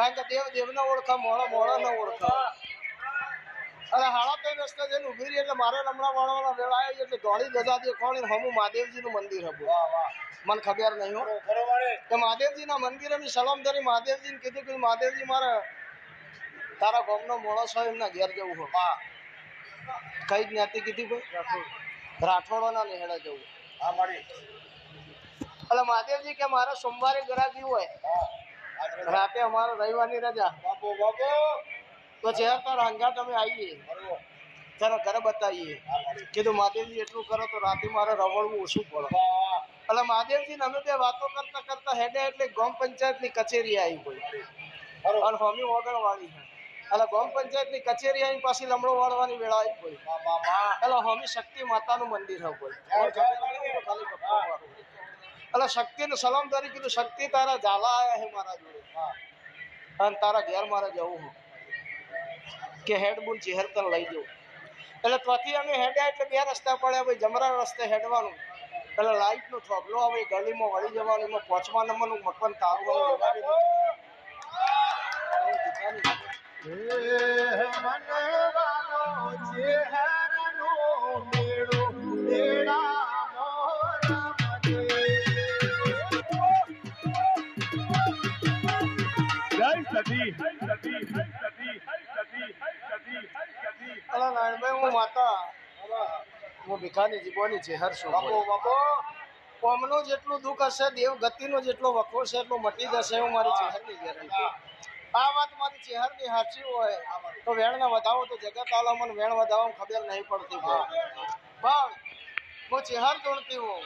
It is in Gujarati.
કારણ કે દેવ દેવને ઓળખા મોળો મોળો ન ઓળખા. અને હાડા ત્રણ રસ્તે જઈને ઊભી રહી એટલે મારે હમણાં વળવાના વેળા આવી એટલે ગોળી ગજા દેખાણી હમું મહાદેવજીનું મંદિર હતું મને ખબર નહીં હો. તો મહાદેવજીના મંદિરે મેં સલામ ધરી મહાદેવજીને કીધું કે મહાદેવજી મારે તારા ગામનો મોળો સો એમના ઘેર જવું હો કઈ જ્ઞાતિ કીધી ભાઈ રાઠોડોના નેહળે જવું. એટલે મહાદેવજી કે મારે સોમવારે ગરાકી હોય. રાતે અમારે રવિવારની રજા. તો ચહેર તાર હંગા તમે આવીએ. ચાલો ઘરે બતાવીએ. કીધું મહાદેવજી એટલું કરો તો રાતે મારે રવડવું ઓછું પડે. એટલે મહાદેવજી ને અમે બે વાતો કરતા કરતા હેડે એટલે ગામ પંચાયતની કચેરી આવી કોઈ અને હોમી વગરવાળી છે. એટલે ગામ પંચાયતની કચેરી આવી પાછી લમડો વાળવાની વેળા આવી કોઈ એટલે હોમી શક્તિ માતાનું મંદિર હોય. કોઈ કોણ ખબર નહીં, ખાલી ગપ્પા મારું. એટલે શક્તિને સલામ તારી કીધું, શક્તિ તારા ઝાલા આયા હે મારા જોડે. હા. અને તારા ઘેર મારે જવું હું. કે હેડ બુલ ચહેર તને લઈ જવું. એટલે ત્વથી અમે હેડ્યા એટલે બે રસ્તા પડ્યા ભાઈ જમરા રસ્તે હેડવાનું. એટલે લાઈટ નો થોભલો આવે ગલીમાં વળી જવાનું, એમાં પાંચમા નંબરનું મકાન તારું લગાવી દીધું. અલા નારાયણભાઈ હું માતા હું ભિખાની જીવવાની છું કોમનું જેટલું દુઃખ હશે દેવ ગતિનો જેટલો વખો છે એટલો મટી જશે હું મારી ચહેરની ગેરંટી આ વાત મારી ચહેરની સાચી હોય તો વેણને વધાવો તો જગત આલમન વેણ વધાવવામાં ખબર નહીં પડતી હોય પણ હું ચહેર જોડતી હું